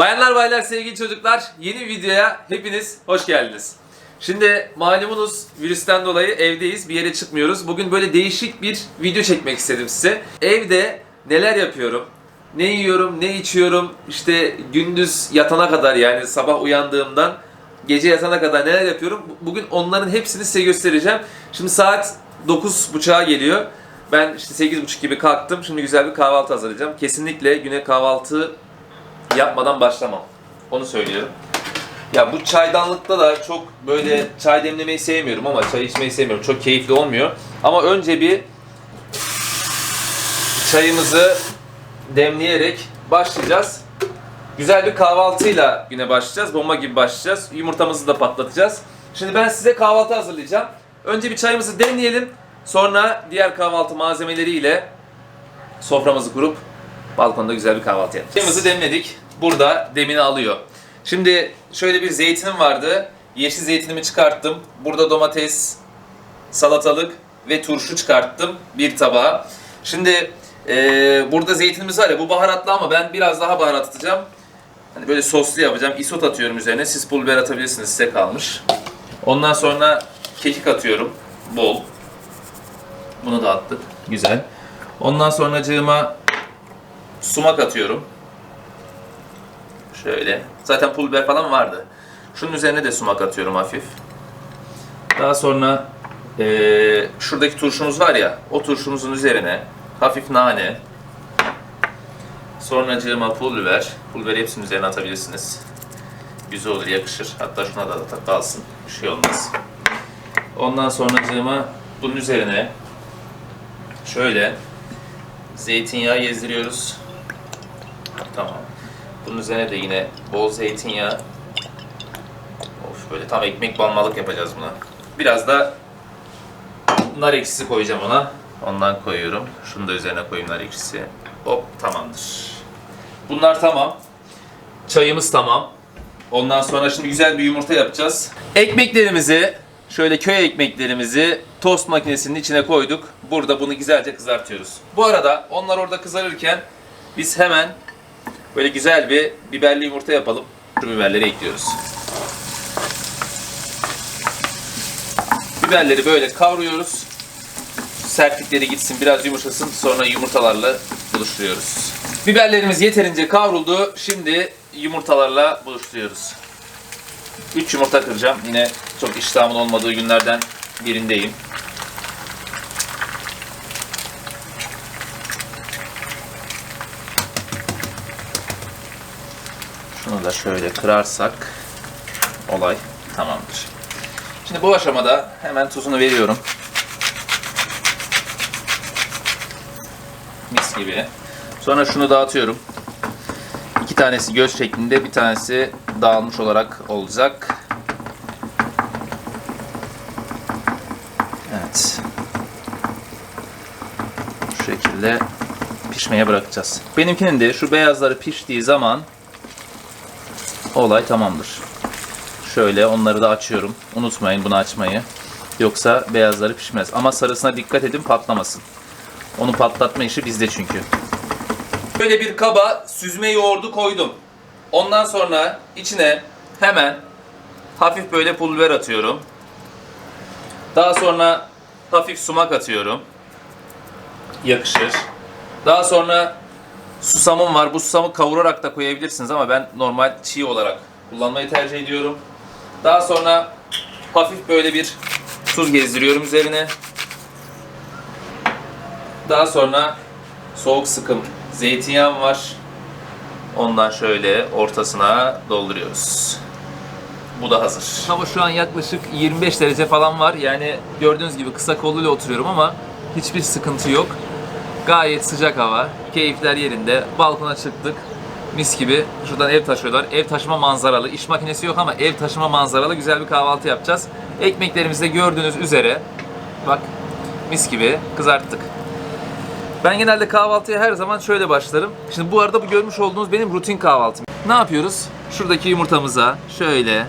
Bayanlar baylar sevgili çocuklar yeni videoya hepiniz hoş geldiniz. Şimdi malumunuz virüsten dolayı evdeyiz bir yere çıkmıyoruz. Bugün böyle değişik bir video çekmek istedim size. Evde neler yapıyorum, ne yiyorum, ne içiyorum, işte gündüz yatana kadar yani sabah uyandığımdan gece yatana kadar neler yapıyorum. Bugün onların hepsini size göstereceğim. Şimdi saat 9.30'a geliyor. Ben işte 8.30 gibi kalktım. Şimdi güzel bir kahvaltı hazırlayacağım. Kesinlikle güne kahvaltı yapmadan başlamam. Onu söylüyorum. Ya bu çaydanlıkta da çok böyle çay demlemeyi sevmiyorum ama çay içmeyi sevmiyorum. Çok keyifli olmuyor. Ama önce bir çayımızı demleyerek başlayacağız. Güzel bir kahvaltıyla güne başlayacağız. Bomba gibi başlayacağız. Yumurtamızı da patlatacağız. Şimdi ben size kahvaltı hazırlayacağım. Önce bir çayımızı demleyelim. Sonra diğer kahvaltı malzemeleriyle soframızı kurup balkonda güzel bir kahvaltı yapacağız. Çayımızı demledik. Burada demini alıyor. Şimdi şöyle bir zeytinim vardı. Yeşil zeytinimi çıkarttım. Burada domates, salatalık ve turşu çıkarttım bir tabağa. Şimdi eee, burada zeytinimiz var ya bu baharatlı ama ben biraz daha baharat atacağım. Hani böyle soslu yapacağım. Isot atıyorum üzerine. Siz pul biber atabilirsiniz size kalmış. Ondan sonra kekik atıyorum. Bol. Bunu da attık. Güzel. Ondan sonracığıma sumak atıyorum. Şöyle. Zaten pul biber falan vardı. Şunun üzerine de sumak atıyorum hafif. Daha sonra eee, şuradaki turşumuz var ya, o turşumuzun üzerine hafif nane, sonracığıma pul biber, pul biberi hepsinin üzerine atabilirsiniz. Güzel olur, yakışır. Hatta şuna da kalsın, bir şey olmaz. Ondan sonracığıma bunun üzerine şöyle zeytinyağı gezdiriyoruz. Tamam. Bunun üzerine de yine bol zeytinyağı. Of böyle tam ekmek banmalık yapacağız buna. Biraz da nar ekşisi koyacağım ona. Ondan koyuyorum. Şunu da üzerine koyayım nar ekşisi. Hop tamamdır. Bunlar tamam. Çayımız tamam. Ondan sonra şimdi güzel bir yumurta yapacağız. Ekmeklerimizi şöyle köy ekmeklerimizi tost makinesinin içine koyduk. Burada bunu güzelce kızartıyoruz. Bu arada onlar orada kızarırken biz hemen böyle güzel bir biberli yumurta yapalım. Şu biberleri ekliyoruz. Biberleri böyle kavruyoruz. Sertlikleri gitsin, biraz yumuşasın. Sonra yumurtalarla buluşturuyoruz. Biberlerimiz yeterince kavruldu. Şimdi yumurtalarla buluşturuyoruz. 3 yumurta kıracağım. Yine çok iştahımın olmadığı günlerden birindeyim. Da şöyle kırarsak olay tamamdır. Şimdi bu aşamada hemen tuzunu veriyorum. Mis gibi. Sonra şunu dağıtıyorum. İki tanesi göz şeklinde, bir tanesi dağılmış olarak olacak. Evet. Şu şekilde pişmeye bırakacağız. Benimkinin de şu beyazları piştiği zaman olay tamamdır. Şöyle onları da açıyorum. Unutmayın bunu açmayı. Yoksa beyazları pişmez. Ama sarısına dikkat edin patlamasın. Onu patlatma işi bizde çünkü. Böyle bir kaba süzme yoğurdu koydum. Ondan sonra içine hemen hafif böyle pul biber atıyorum. Daha sonra hafif sumak atıyorum. Yakışır. Daha sonra susamım var. Bu susamı kavurarak da koyabilirsiniz ama ben normal çiğ olarak kullanmayı tercih ediyorum. Daha sonra hafif böyle bir tuz gezdiriyorum üzerine. Daha sonra soğuk sıkım zeytinyağım var. Ondan şöyle ortasına dolduruyoruz. Bu da hazır. Hava şu an yaklaşık 25 derece falan var. Yani gördüğünüz gibi kısa kolluyla oturuyorum ama hiçbir sıkıntı yok. Gayet sıcak hava. Keyifler yerinde. Balkona çıktık. Mis gibi. Şuradan ev taşıyorlar. Ev taşıma manzaralı. İş makinesi yok ama ev taşıma manzaralı güzel bir kahvaltı yapacağız. Ekmeklerimizi de gördüğünüz üzere bak mis gibi kızarttık. Ben genelde kahvaltıya her zaman şöyle başlarım. Şimdi bu arada bu görmüş olduğunuz benim rutin kahvaltım. Ne yapıyoruz? Şuradaki yumurtamıza şöyle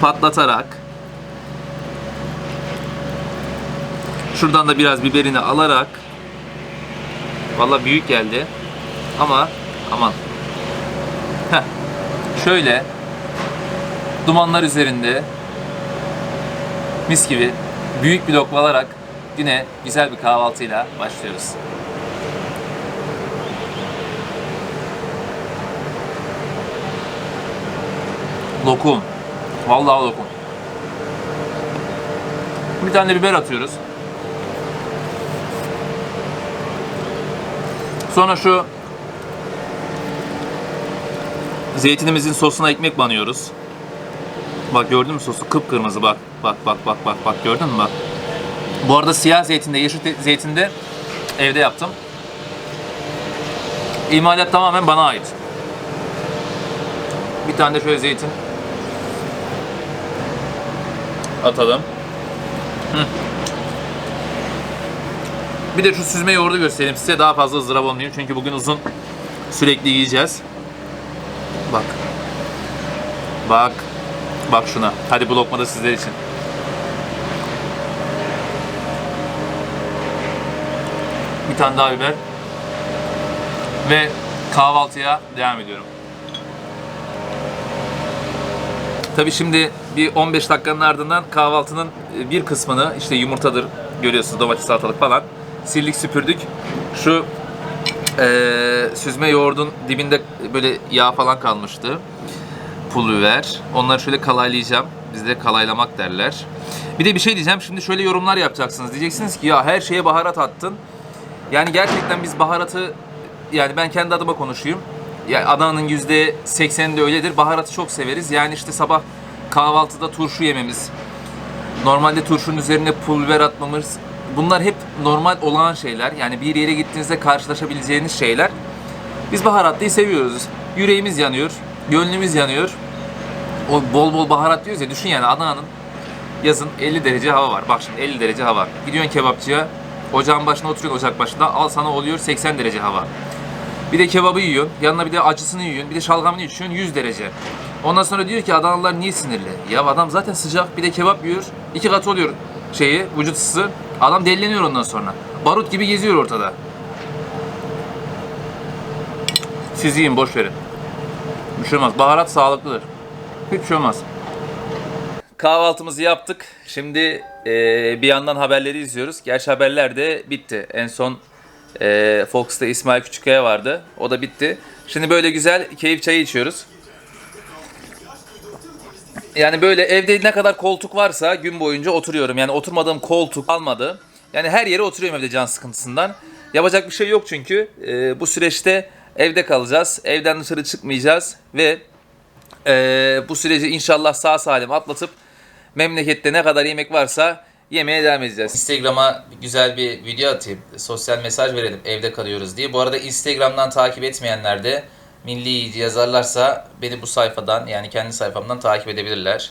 patlatarak şuradan da biraz biberini alarak Valla büyük geldi ama aman Heh. Şöyle dumanlar üzerinde mis gibi büyük bir lokma alarak güne güzel bir kahvaltıyla başlıyoruz. Lokum. Vallahi lokum. Bir tane biber atıyoruz. Sonra şu zeytinimizin sosuna ekmek banıyoruz. Bak gördün mü sosu kıpkırmızı bak. Bak bak bak bak bak gördün mü bak. Bu arada siyah zeytinde, yeşil zeytinde evde yaptım. İmalat tamamen bana ait. Bir tane de şöyle zeytin atalım. Hı. Bir de şu süzme yoğurdu göstereyim size daha fazla ızdırap olmayayım çünkü bugün uzun sürekli yiyeceğiz. Bak. Bak. Bak şuna. Hadi bu lokma da sizler için. Bir tane daha biber. Ve kahvaltıya devam ediyorum. Tabii şimdi bir 15 dakikanın ardından kahvaltının bir kısmını işte yumurtadır görüyorsunuz domates salatalık falan sildik süpürdük. Şu eee, süzme yoğurdun dibinde böyle yağ falan kalmıştı. Pul biber. Onları şöyle kalaylayacağım. Bizde kalaylamak derler. Bir de bir şey diyeceğim. Şimdi şöyle yorumlar yapacaksınız. Diyeceksiniz ki ya her şeye baharat attın. Yani gerçekten biz baharatı yani ben kendi adıma konuşayım. Ya Adana'nın yüzde 80'inde öyledir. Baharatı çok severiz. Yani işte sabah kahvaltıda turşu yememiz, normalde turşunun üzerine pul biber atmamız bunlar hep normal olağan şeyler. Yani bir yere gittiğinizde karşılaşabileceğiniz şeyler. Biz baharatlıyı seviyoruz. Yüreğimiz yanıyor, gönlümüz yanıyor. O bol bol baharat diyoruz ya düşün yani Adana'nın yazın 50 derece hava var. Bak şimdi 50 derece hava. Gidiyorsun kebapçıya, ocağın başına oturuyorsun ocak başında. Al sana oluyor 80 derece hava. Bir de kebabı yiyorsun. Yanına bir de acısını yiyorsun. Bir de şalgamını içiyorsun 100 derece. Ondan sonra diyor ki Adanalılar niye sinirli? Ya adam zaten sıcak bir de kebap yiyor. iki kat oluyor şeyi, vücut ısısı. Adam delleniyor ondan sonra. Barut gibi geziyor ortada. Siz yiyin boş verin. Bir şey olmaz. Baharat sağlıklıdır. Hiçbir şey olmaz. Kahvaltımızı yaptık. Şimdi eee, bir yandan haberleri izliyoruz. Gerçi haberler de bitti. En son eee, Fox'ta İsmail Küçükkaya vardı. O da bitti. Şimdi böyle güzel keyif çayı içiyoruz. Yani böyle evde ne kadar koltuk varsa gün boyunca oturuyorum. Yani oturmadığım koltuk kalmadı. Yani her yere oturuyorum evde can sıkıntısından. Yapacak bir şey yok çünkü. Eee, bu süreçte evde kalacağız. Evden dışarı çıkmayacağız ve eee, bu süreci inşallah sağ salim atlatıp memlekette ne kadar yemek varsa yemeye devam edeceğiz. Instagram'a güzel bir video atayım. Sosyal mesaj verelim evde kalıyoruz diye. Bu arada Instagram'dan takip etmeyenler de Milli Yiğici yazarlarsa beni bu sayfadan yani kendi sayfamdan takip edebilirler.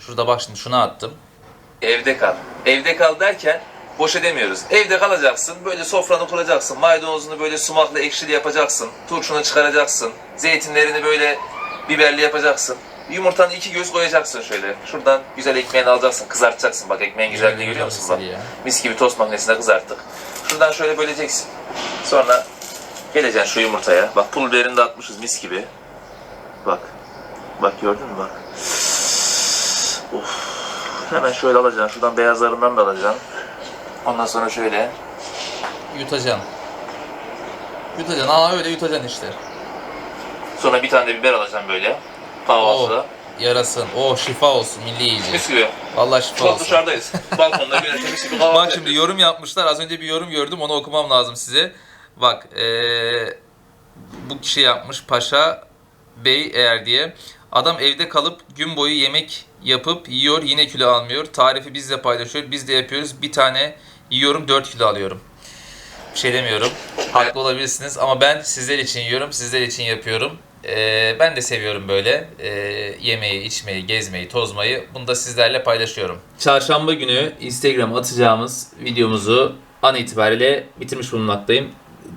Şurada bak şimdi şuna attım. Evde kal. Evde kal derken boş edemiyoruz. Evde kalacaksın, böyle sofranı kuracaksın, maydanozunu böyle sumakla ekşili yapacaksın, turşunu çıkaracaksın, zeytinlerini böyle biberli yapacaksın. Yumurtanı iki göz koyacaksın şöyle. Şuradan güzel ekmeğini alacaksın, kızartacaksın. Bak ekmeğin güzelliğini görüyor musun bak? Mis gibi tost makinesinde kızarttık. Şuradan şöyle böleceksin. Sonra geleceksin şu yumurtaya. Bak pul biberini de atmışız mis gibi. Bak. Bak gördün mü bak. Of. Hemen şöyle alacaksın. Şuradan beyazlarından da alacaksın. Ondan sonra şöyle yutacaksın. Yutacaksın. Aa öyle yutacaksın işte. Sonra bir tane de biber alacaksın böyle. Kahvaltıda. Yarasın. Oh şifa olsun milli yiyici. Mis gibi. Vallahi şifa an olsun. dışarıdayız. Balkonda böyle temiz gibi kahvaltı Bak şimdi yorum yapmışlar. Az önce bir yorum gördüm. Onu okumam lazım size. Bak eee, bu kişi yapmış Paşa Bey eğer diye. Adam evde kalıp gün boyu yemek yapıp yiyor yine kilo almıyor. Tarifi bizle paylaşıyor. Biz de yapıyoruz. Bir tane yiyorum 4 kilo alıyorum. Bir şey demiyorum. Haklı olabilirsiniz ama ben sizler için yiyorum. Sizler için yapıyorum. Eee, ben de seviyorum böyle eee, yemeği, içmeyi, gezmeyi, tozmayı. Bunu da sizlerle paylaşıyorum. Çarşamba günü Instagram'a atacağımız videomuzu an itibariyle bitirmiş bulunmaktayım.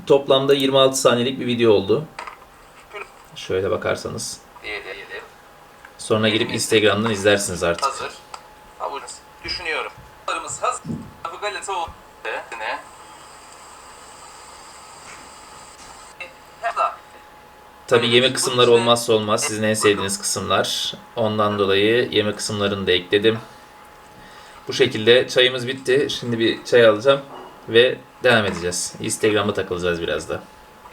Toplamda 26 saniyelik bir video oldu. Şöyle bakarsanız. Sonra girip Instagram'dan izlersiniz artık. Hazır. Düşünüyorum. Larımız hazır. Bu galeta oldu. Ne? Tabii yemek kısımları olmazsa olmaz. Sizin en sevdiğiniz kısımlar. Ondan dolayı yemek kısımlarını da ekledim. Bu şekilde çayımız bitti. Şimdi bir çay alacağım ve devam edeceğiz. Instagram'a takılacağız biraz da.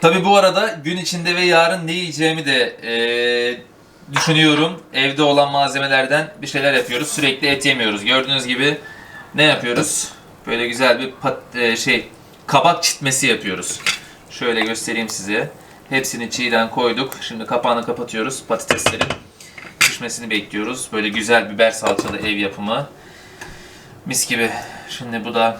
Tabii bu arada gün içinde ve yarın ne yiyeceğimi de eee, düşünüyorum. Evde olan malzemelerden bir şeyler yapıyoruz. Sürekli et yemiyoruz. Gördüğünüz gibi ne yapıyoruz? Böyle güzel bir pat, eee, şey kabak çitmesi yapıyoruz. Şöyle göstereyim size. Hepsini çiğden koyduk. Şimdi kapağını kapatıyoruz. Patateslerin pişmesini bekliyoruz. Böyle güzel biber salçalı ev yapımı. Mis gibi. Şimdi bu da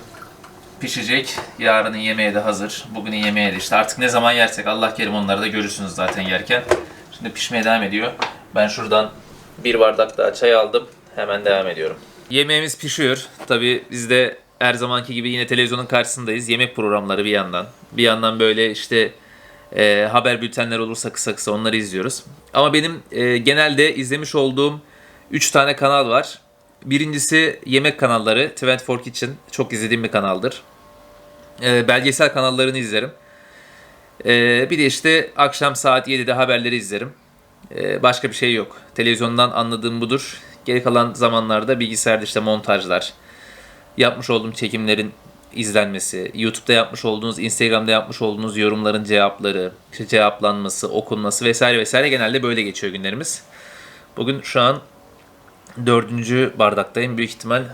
pişecek. Yarının yemeği de hazır. Bugünün yemeği de işte artık ne zaman yersek Allah kerim onları da görürsünüz zaten yerken. Şimdi pişmeye devam ediyor. Ben şuradan bir bardak daha çay aldım. Hemen devam ediyorum. Yemeğimiz pişiyor. Tabii biz de her zamanki gibi yine televizyonun karşısındayız. Yemek programları bir yandan. Bir yandan böyle işte e, haber bültenler olursa kısa kısa onları izliyoruz. Ama benim e, genelde izlemiş olduğum 3 tane kanal var. Birincisi yemek kanalları. 24 Kitchen. Çok izlediğim bir kanaldır. E, belgesel kanallarını izlerim. E, bir de işte akşam saat 7'de haberleri izlerim. E, başka bir şey yok. Televizyondan anladığım budur. Geri kalan zamanlarda bilgisayarda işte montajlar, yapmış olduğum çekimlerin izlenmesi, YouTube'da yapmış olduğunuz, Instagram'da yapmış olduğunuz yorumların cevapları, işte cevaplanması, okunması vesaire vesaire genelde böyle geçiyor günlerimiz. Bugün şu an dördüncü bardaktayım. Büyük ihtimal e,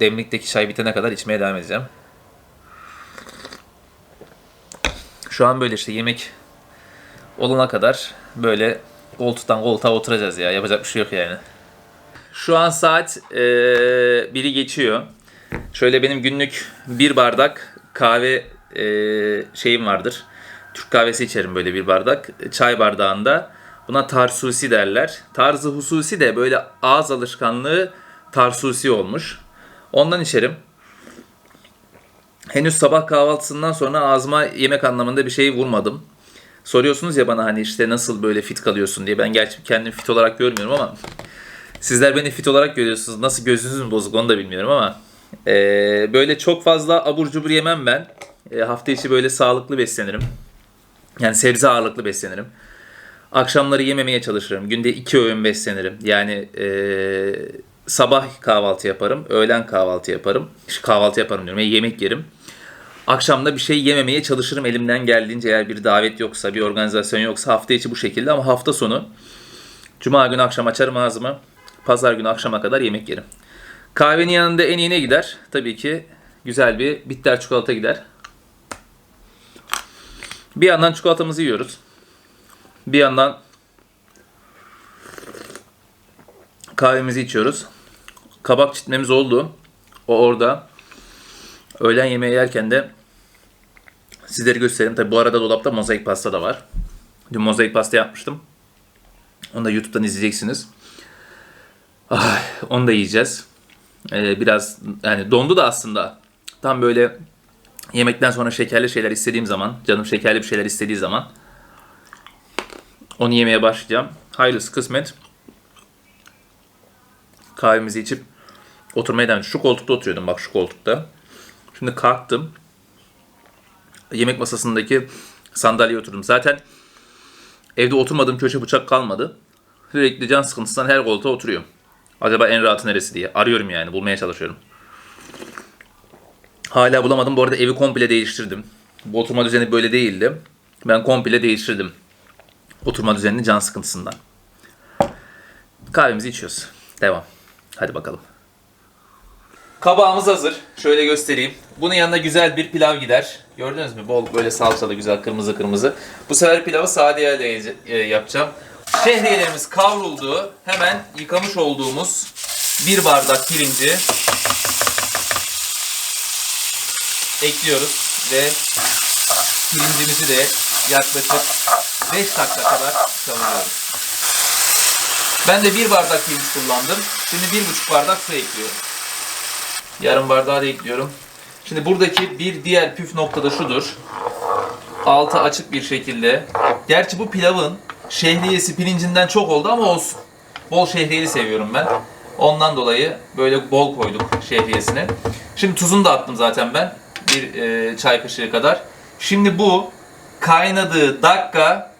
demlikteki çay bitene kadar içmeye devam edeceğim. Şu an böyle işte yemek olana kadar böyle koltuktan koltuğa oturacağız ya. Yapacak bir şey yok yani. Şu an saat e, biri geçiyor. Şöyle benim günlük bir bardak kahve e, şeyim vardır. Türk kahvesi içerim böyle bir bardak. Çay bardağında. Buna tarsusi derler. Tarzı hususi de böyle ağız alışkanlığı tarsusi olmuş. Ondan içerim. Henüz sabah kahvaltısından sonra ağzıma yemek anlamında bir şey vurmadım. Soruyorsunuz ya bana hani işte nasıl böyle fit kalıyorsun diye. Ben gerçi kendimi fit olarak görmüyorum ama sizler beni fit olarak görüyorsunuz. Nasıl gözünüz mü bozuk onu da bilmiyorum ama ee, böyle çok fazla abur cubur yemem ben. Ee, hafta içi böyle sağlıklı beslenirim. Yani sebze ağırlıklı beslenirim. Akşamları yememeye çalışırım. Günde iki öğün beslenirim. Yani ee, sabah kahvaltı yaparım, öğlen kahvaltı yaparım. Kahvaltı yaparım diyorum, yemek yerim. Akşamda bir şey yememeye çalışırım elimden geldiğince eğer bir davet yoksa, bir organizasyon yoksa hafta içi bu şekilde ama hafta sonu Cuma günü akşam açarım ağzımı. Pazar günü akşama kadar yemek yerim. Kahvenin yanında en iyi ne gider? Tabii ki güzel bir bitter çikolata gider. Bir yandan çikolatamızı yiyoruz. Bir yandan kahvemizi içiyoruz. Kabak çitmemiz oldu. O orada. Öğlen yemeği yerken de sizlere göstereyim. Tabii bu arada dolapta mozaik pasta da var. Dün mozaik pasta yapmıştım. Onu da YouTube'dan izleyeceksiniz. Ay, onu da yiyeceğiz. Ee, biraz yani dondu da aslında. Tam böyle yemekten sonra şekerli şeyler istediğim zaman, canım şekerli bir şeyler istediği zaman onu yemeye başlayacağım. Hayırlısı kısmet. Kahvemizi içip oturmaya devam Şu koltukta oturuyordum bak şu koltukta. Şimdi kalktım. Yemek masasındaki sandalyeye oturdum. Zaten evde oturmadığım köşe bıçak kalmadı. Sürekli can sıkıntısından her koltuğa oturuyorum. Acaba en rahatı neresi diye. Arıyorum yani. Bulmaya çalışıyorum. Hala bulamadım. Bu arada evi komple değiştirdim. Bu oturma düzeni böyle değildi. Ben komple değiştirdim. Oturma düzenini can sıkıntısından. Kahvemizi içiyoruz. Devam. Hadi bakalım. Kabağımız hazır. Şöyle göstereyim. Bunun yanında güzel bir pilav gider. Gördünüz mü? Bol böyle salçalı güzel kırmızı kırmızı. Bu sefer pilavı sade yerle e, yapacağım. Şehriyelerimiz kavruldu. Hemen yıkamış olduğumuz bir bardak pirinci ekliyoruz ve pirincimizi de yaklaşık 5 dakika kadar kavuruyoruz. Ben de bir bardak pirinç kullandım. Şimdi bir buçuk bardak su ekliyorum. Yarım bardağı da ekliyorum. Şimdi buradaki bir diğer püf nokta da şudur. Altı açık bir şekilde. Gerçi bu pilavın şehriyesi pirincinden çok oldu ama olsun. Bol şehriyeli seviyorum ben. Ondan dolayı böyle bol koyduk şehriyesini. Şimdi tuzunu da attım zaten ben. Bir e, çay kaşığı kadar. Şimdi bu kaynadığı dakika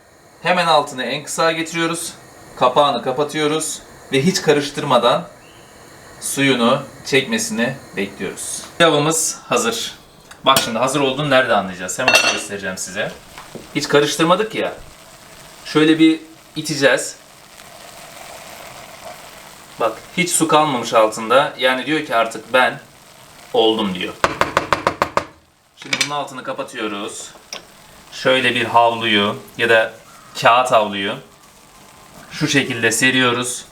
Hemen altını en kısa getiriyoruz. Kapağını kapatıyoruz ve hiç karıştırmadan suyunu çekmesini bekliyoruz. Pilavımız hazır. Bak şimdi hazır olduğunu nerede anlayacağız? Hemen göstereceğim size. Hiç karıştırmadık ya. Şöyle bir iteceğiz. Bak hiç su kalmamış altında. Yani diyor ki artık ben oldum diyor. Şimdi bunun altını kapatıyoruz. Şöyle bir havluyu ya da kağıt havluyu şu şekilde seriyoruz.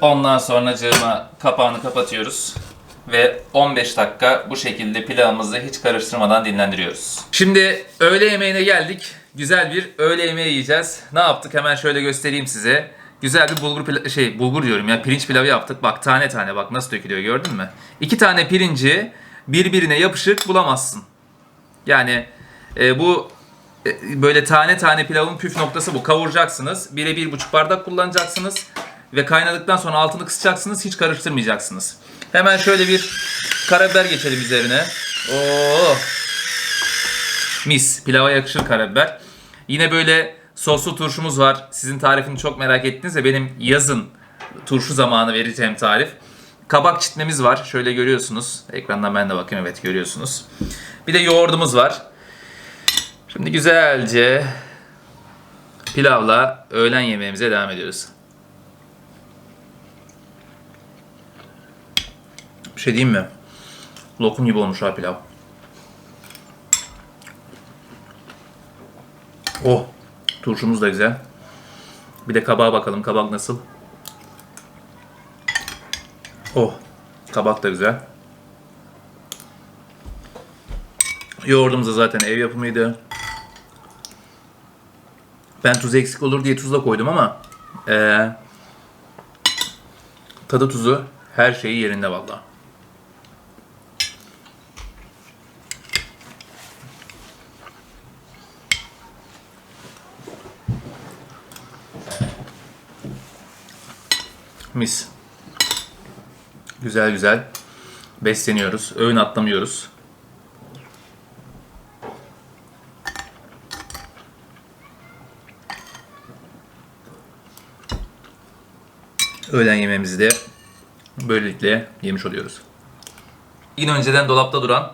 Ondan sonra cığıma kapağını kapatıyoruz. Ve 15 dakika bu şekilde pilavımızı hiç karıştırmadan dinlendiriyoruz. Şimdi öğle yemeğine geldik. Güzel bir öğle yemeği yiyeceğiz. Ne yaptık hemen şöyle göstereyim size. Güzel bir bulgur pila- şey bulgur diyorum ya pirinç pilavı yaptık. Bak tane tane bak nasıl dökülüyor gördün mü? İki tane pirinci birbirine yapışık bulamazsın. Yani e, bu böyle tane tane pilavın püf noktası bu. Kavuracaksınız. Bire bir buçuk bardak kullanacaksınız. Ve kaynadıktan sonra altını kısacaksınız. Hiç karıştırmayacaksınız. Hemen şöyle bir karabiber geçelim üzerine. Oo. Mis. Pilava yakışır karabiber. Yine böyle soslu turşumuz var. Sizin tarifini çok merak ettiniz ve benim yazın turşu zamanı vereceğim tarif. Kabak çitmemiz var. Şöyle görüyorsunuz. Ekrandan ben de bakayım. Evet görüyorsunuz. Bir de yoğurdumuz var. Şimdi güzelce pilavla öğlen yemeğimize devam ediyoruz. Bir şey diyeyim mi? Lokum gibi olmuş ha pilav. Oh, turşumuz da güzel. Bir de kabağa bakalım. Kabak nasıl? Oh, kabak da güzel. Yoğurdumuz da zaten ev yapımıydı. Ben tuz eksik olur diye tuzla koydum ama eee, tadı tuzu her şeyi yerinde valla. Mis. Güzel güzel besleniyoruz. Öğün atlamıyoruz. Öğlen yemeğimizi de böylelikle yemiş oluyoruz. Yine önceden dolapta duran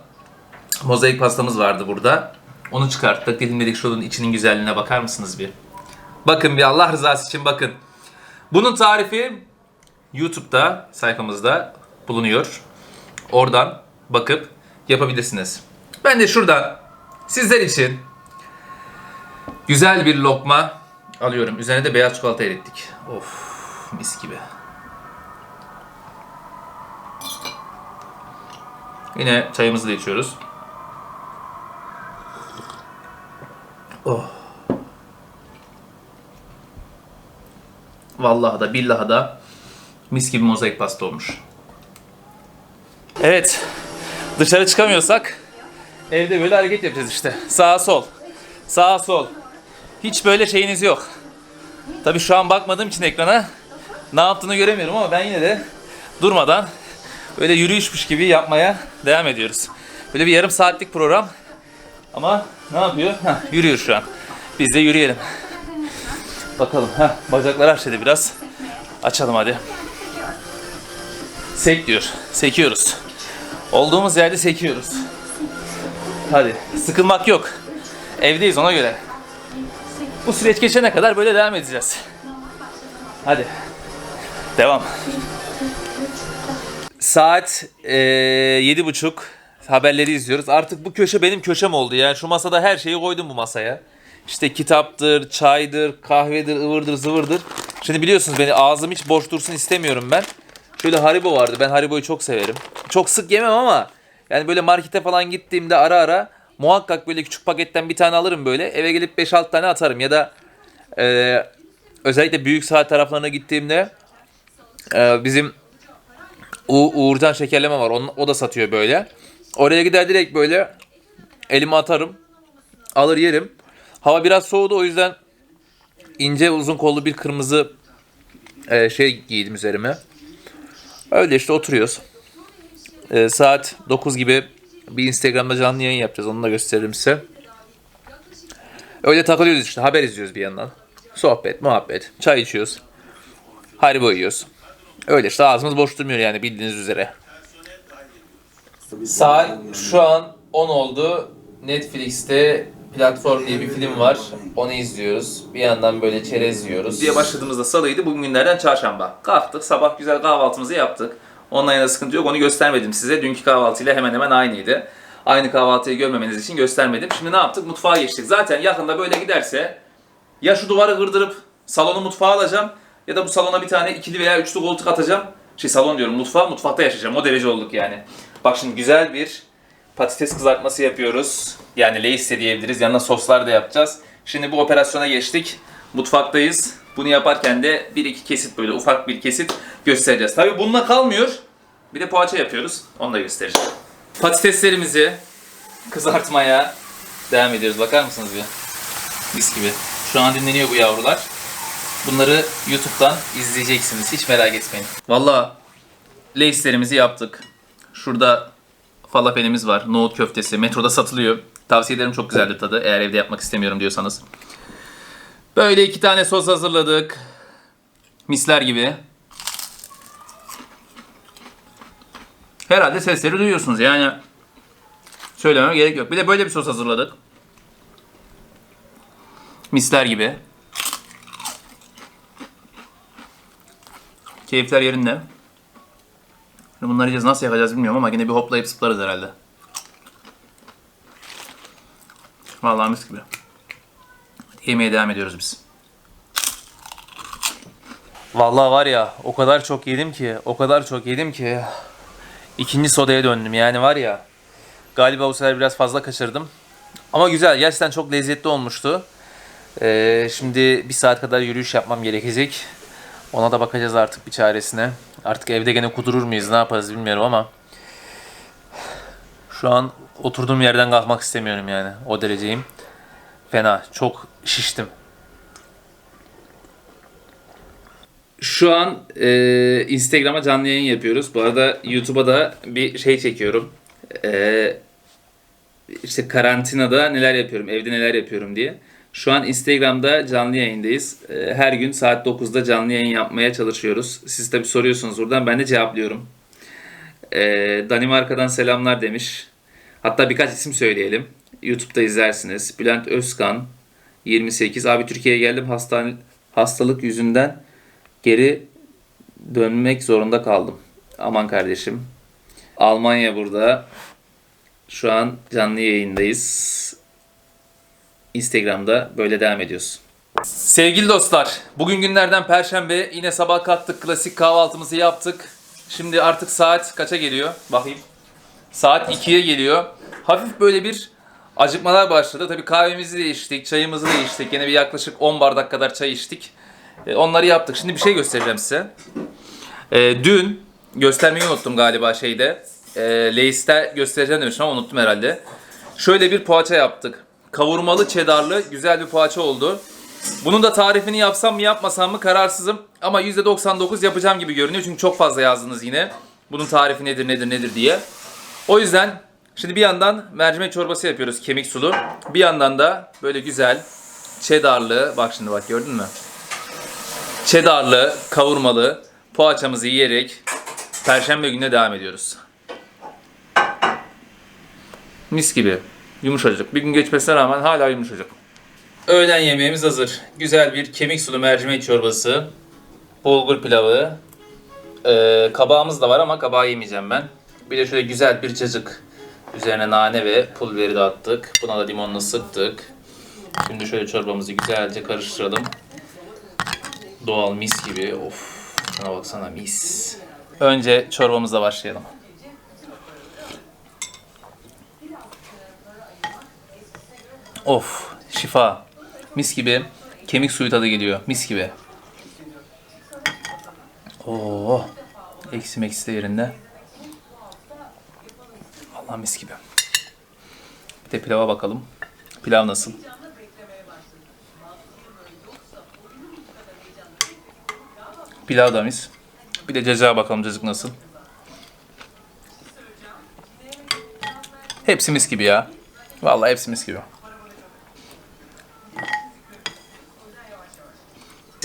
mozaik pastamız vardı burada. Onu çıkarttık. Dilimledik şunun içinin güzelliğine bakar mısınız bir? Bakın bir Allah rızası için bakın. Bunun tarifi YouTube'da sayfamızda bulunuyor. Oradan bakıp yapabilirsiniz. Ben de şuradan sizler için güzel bir lokma alıyorum. Üzerine de beyaz çikolata erittik. Of mis gibi. Yine çayımızı da içiyoruz. Oh. Vallahi da billahi da mis gibi mozaik pasta olmuş. Evet. Dışarı çıkamıyorsak evde böyle hareket yapacağız işte. Sağa sol. Sağa sol. Hiç böyle şeyiniz yok. Tabii şu an bakmadığım için ekrana ne yaptığını göremiyorum ama ben yine de durmadan böyle yürüyüşmüş gibi yapmaya devam ediyoruz. Böyle bir yarım saatlik program ama ne yapıyor? Heh, yürüyor şu an. Biz de yürüyelim. Bakalım. Heh, bacaklar aşağıda biraz. Açalım hadi. Sek diyor. Sekiyoruz. Olduğumuz yerde sekiyoruz. Hadi. Sıkılmak yok. Evdeyiz ona göre. Bu süreç geçene kadar böyle devam edeceğiz. Hadi. Devam. Saat eee, yedi buçuk. Haberleri izliyoruz. Artık bu köşe benim köşem oldu. Yani şu masada her şeyi koydum bu masaya. İşte kitaptır, çaydır, kahvedir, ıvırdır, zıvırdır. Şimdi biliyorsunuz beni ağzım hiç boş dursun istemiyorum ben. Şöyle Haribo vardı. Ben Haribo'yu çok severim. Çok sık yemem ama yani böyle markete falan gittiğimde ara ara muhakkak böyle küçük paketten bir tane alırım böyle. Eve gelip 5-6 tane atarım ya da eee, özellikle büyük saat taraflarına gittiğimde eee, bizim U- Uğurcan şekerleme var. O da satıyor böyle. Oraya gider direkt böyle elime atarım. Alır yerim. Hava biraz soğudu o yüzden ince uzun kollu bir kırmızı e, şey giydim üzerime. Öyle işte oturuyoruz. E, saat 9 gibi bir Instagram'da canlı yayın yapacağız. Onu da gösteririm size. Öyle takılıyoruz işte. Haber izliyoruz bir yandan. Sohbet, muhabbet. Çay içiyoruz. Haribo yiyoruz. Öyle işte ağzımız boş durmuyor yani bildiğiniz üzere. Saat şu an 10 oldu. Netflix'te Platform diye bir film var. Onu izliyoruz. Bir yandan böyle çerez yiyoruz. Diye başladığımızda salıydı. Bugün günlerden çarşamba. Kalktık. Sabah güzel kahvaltımızı yaptık. Onunla yana sıkıntı yok. Onu göstermedim size. Dünkü kahvaltıyla hemen hemen aynıydı. Aynı kahvaltıyı görmemeniz için göstermedim. Şimdi ne yaptık? Mutfağa geçtik. Zaten yakında böyle giderse ya şu duvarı kırdırıp salonu mutfağa alacağım ya da bu salona bir tane ikili veya üçlü koltuk atacağım. Şey salon diyorum mutfağa, mutfakta yaşayacağım. O derece olduk yani. Bak şimdi güzel bir patates kızartması yapıyoruz. Yani Lay's diyebiliriz. Yanına soslar da yapacağız. Şimdi bu operasyona geçtik. Mutfaktayız. Bunu yaparken de bir iki kesit böyle ufak bir kesit göstereceğiz. Tabii bununla kalmıyor. Bir de poğaça yapıyoruz. Onu da göstereceğim. Patateslerimizi kızartmaya devam ediyoruz. Bakar mısınız bir? Mis gibi. Şu an dinleniyor bu yavrular. Bunları YouTube'dan izleyeceksiniz. Hiç merak etmeyin. Valla Lay'slerimizi yaptık. Şurada falafelimiz var. Nohut köftesi. Metroda satılıyor. Tavsiye ederim çok güzeldir tadı. Eğer evde yapmak istemiyorum diyorsanız. Böyle iki tane sos hazırladık. Misler gibi. Herhalde sesleri duyuyorsunuz yani. Söylememe gerek yok. Bir de böyle bir sos hazırladık. Misler gibi. Keyifler yerinde. Bunları yiyeceğiz. Nasıl yapacağız bilmiyorum ama yine bir hoplayıp zıplarız herhalde. Vallahi mis gibi. Yemeye devam ediyoruz biz. Vallahi var ya o kadar çok yedim ki, o kadar çok yedim ki ikinci sodaya döndüm. Yani var ya galiba bu sefer biraz fazla kaçırdım. Ama güzel, gerçekten çok lezzetli olmuştu. Ee, şimdi bir saat kadar yürüyüş yapmam gerekecek. Ona da bakacağız artık bir çaresine. Artık evde gene kudurur muyuz, ne yaparız bilmiyorum ama şu an oturduğum yerden kalkmak istemiyorum yani. O dereceyim. Fena. Çok şiştim. Şu an e, Instagram'a canlı yayın yapıyoruz. Bu arada YouTube'a da bir şey çekiyorum. E, işte karantinada neler yapıyorum, evde neler yapıyorum diye. Şu an Instagram'da canlı yayındayız. E, her gün saat 9'da canlı yayın yapmaya çalışıyoruz. Siz tabi soruyorsunuz buradan, ben de cevaplıyorum. E, Danimarka'dan selamlar demiş. Hatta birkaç isim söyleyelim. YouTube'da izlersiniz. Bülent Özkan 28. Abi Türkiye'ye geldim hastane, hastalık yüzünden geri dönmek zorunda kaldım. Aman kardeşim. Almanya burada. Şu an canlı yayındayız. Instagram'da böyle devam ediyoruz. Sevgili dostlar, bugün günlerden Perşembe. Yine sabah kalktık, klasik kahvaltımızı yaptık. Şimdi artık saat kaça geliyor? Bakayım. Saat 2'ye geliyor. Hafif böyle bir acıkmalar başladı. Tabii kahvemizi de içtik, çayımızı da içtik. Yine bir yaklaşık 10 bardak kadar çay içtik. E, Onları yaptık. Şimdi bir şey göstereceğim size. E, dün göstermeyi unuttum galiba şeyde. E, Lay's'te göstereceğim demiştim ama unuttum herhalde. Şöyle bir poğaça yaptık. Kavurmalı, çedarlı güzel bir poğaça oldu. Bunun da tarifini yapsam mı yapmasam mı kararsızım. Ama %99 yapacağım gibi görünüyor. Çünkü çok fazla yazdınız yine. Bunun tarifi nedir nedir nedir diye. O yüzden şimdi bir yandan mercimek çorbası yapıyoruz kemik sulu. Bir yandan da böyle güzel çedarlı bak şimdi bak gördün mü? Çedarlı, kavurmalı poğaçamızı yiyerek Perşembe gününe devam ediyoruz. Mis gibi. Yumuşacık. Bir gün geçmesine rağmen hala yumuşacık. Öğlen yemeğimiz hazır. Güzel bir kemik sulu mercimek çorbası. Bulgur pilavı. Ee, kabağımız da var ama kabağı yemeyeceğim ben. Bir de şöyle güzel bir cacık. Üzerine nane ve pul biberi de attık. Buna da limonla sıktık. Şimdi şöyle çorbamızı güzelce karıştıralım. Doğal mis gibi. Of. Şuna baksana mis. Önce çorbamızla başlayalım. Of. Şifa. Mis gibi. Kemik suyu tadı geliyor. Mis gibi. Oo. Eksi meksi de yerinde. Allah mis gibi. Bir de pilava bakalım. Pilav nasıl? Pilav da mis. Bir de ceza bakalım cacık nasıl? Hepsi mis gibi ya. Vallahi hepsi mis gibi.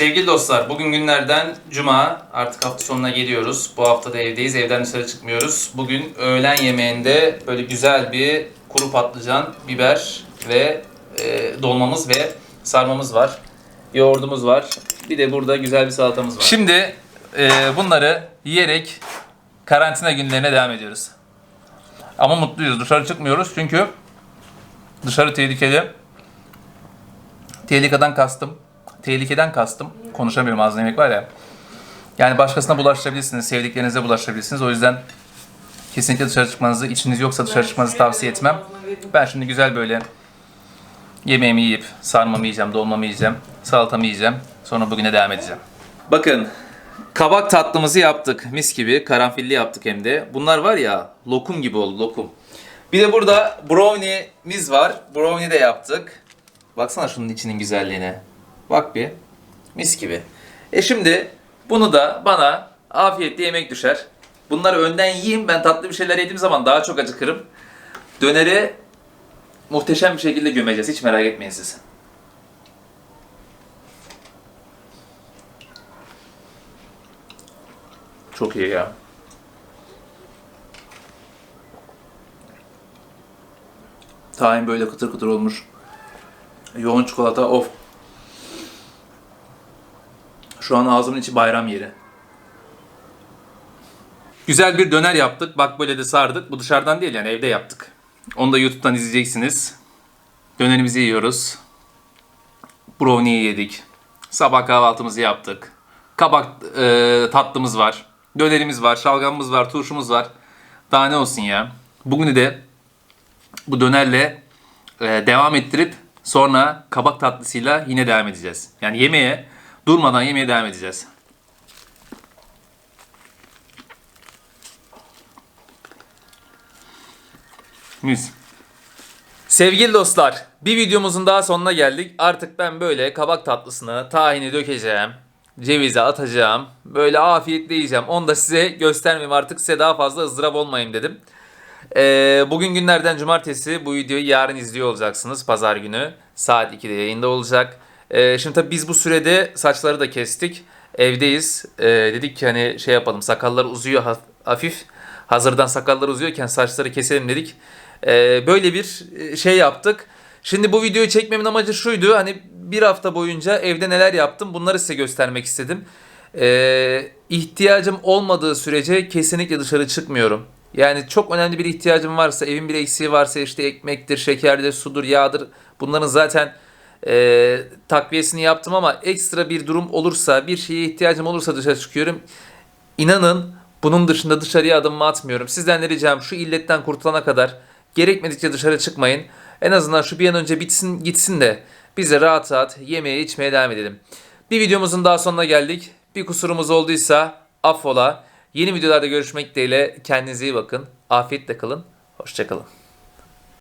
Sevgili dostlar, bugün günlerden cuma. Artık hafta sonuna geliyoruz. Bu hafta da evdeyiz. Evden dışarı çıkmıyoruz. Bugün öğlen yemeğinde böyle güzel bir kuru patlıcan, biber ve e, dolmamız ve sarmamız var. Yoğurdumuz var. Bir de burada güzel bir salatamız var. Şimdi e, bunları yiyerek karantina günlerine devam ediyoruz. Ama mutluyuz. Dışarı çıkmıyoruz çünkü dışarı tehlikeli. Tehlikeden kastım. Tehlikeden kastım. Konuşamıyorum ağzına yemek var ya. Yani başkasına bulaştırabilirsiniz, sevdiklerinize bulaştırabilirsiniz. O yüzden kesinlikle dışarı çıkmanızı, içiniz yoksa dışarı çıkmanızı tavsiye etmem. Ben şimdi güzel böyle yemeğimi yiyip sarmamı yiyeceğim, dolmamı yiyeceğim, salatamı yiyeceğim. Sonra bugüne devam edeceğim. Bakın kabak tatlımızı yaptık. Mis gibi karanfilli yaptık hem de. Bunlar var ya lokum gibi oldu lokum. Bir de burada brownie'miz var. Brownie de yaptık. Baksana şunun içinin güzelliğine. Bak bir. Mis gibi. E şimdi bunu da bana afiyetle yemek düşer. Bunları önden yiyeyim. Ben tatlı bir şeyler yediğim zaman daha çok acıkırım. Döneri muhteşem bir şekilde gömeceğiz. Hiç merak etmeyin siz. Çok iyi ya. Tahin böyle kıtır kıtır olmuş. Yoğun çikolata of. Şu an ağzımın içi bayram yeri. Güzel bir döner yaptık. Bak böyle de sardık. Bu dışarıdan değil yani evde yaptık. Onu da YouTube'dan izleyeceksiniz. Dönerimizi yiyoruz. Brownie yedik. Sabah kahvaltımızı yaptık. Kabak e, tatlımız var. Dönerimiz var, şalgamımız var, turşumuz var. Daha ne olsun ya. Bugünü de bu dönerle e, devam ettirip sonra kabak tatlısıyla yine devam edeceğiz. Yani yemeğe durmadan yemeğe devam edeceğiz. Mis. Sevgili dostlar, bir videomuzun daha sonuna geldik. Artık ben böyle kabak tatlısını, tahini dökeceğim, cevize atacağım. Böyle afiyetle yiyeceğim. Onu da size göstermeyeyim artık. Size daha fazla ızdırap olmayayım dedim. Ee, bugün günlerden cumartesi. Bu videoyu yarın izliyor olacaksınız. Pazar günü saat 2'de yayında olacak. Ee, şimdi tabii biz bu sürede saçları da kestik. Evdeyiz. Ee, dedik ki hani şey yapalım sakallar uzuyor haf- hafif. Hazırdan sakallar uzuyorken saçları keselim dedik. Ee, böyle bir e, şey yaptık. Şimdi bu videoyu çekmemin amacı şuydu. Hani bir hafta boyunca evde neler yaptım bunları size göstermek istedim. Ee, ihtiyacım olmadığı sürece kesinlikle dışarı çıkmıyorum. Yani çok önemli bir ihtiyacım varsa, evin bir eksiği varsa işte ekmektir, şekerdir, sudur, yağdır. Bunların zaten e, takviyesini yaptım ama ekstra bir durum olursa, bir şeye ihtiyacım olursa dışarı çıkıyorum. İnanın bunun dışında dışarıya adımımı atmıyorum. Sizden de ricam şu illetten kurtulana kadar gerekmedikçe dışarı çıkmayın. En azından şu bir an önce bitsin gitsin de biz de rahat rahat yemeye içmeye devam edelim. Bir videomuzun daha sonuna geldik. Bir kusurumuz olduysa affola. Yeni videolarda görüşmek dileğiyle kendinize iyi bakın. Afiyetle kalın. Hoşçakalın.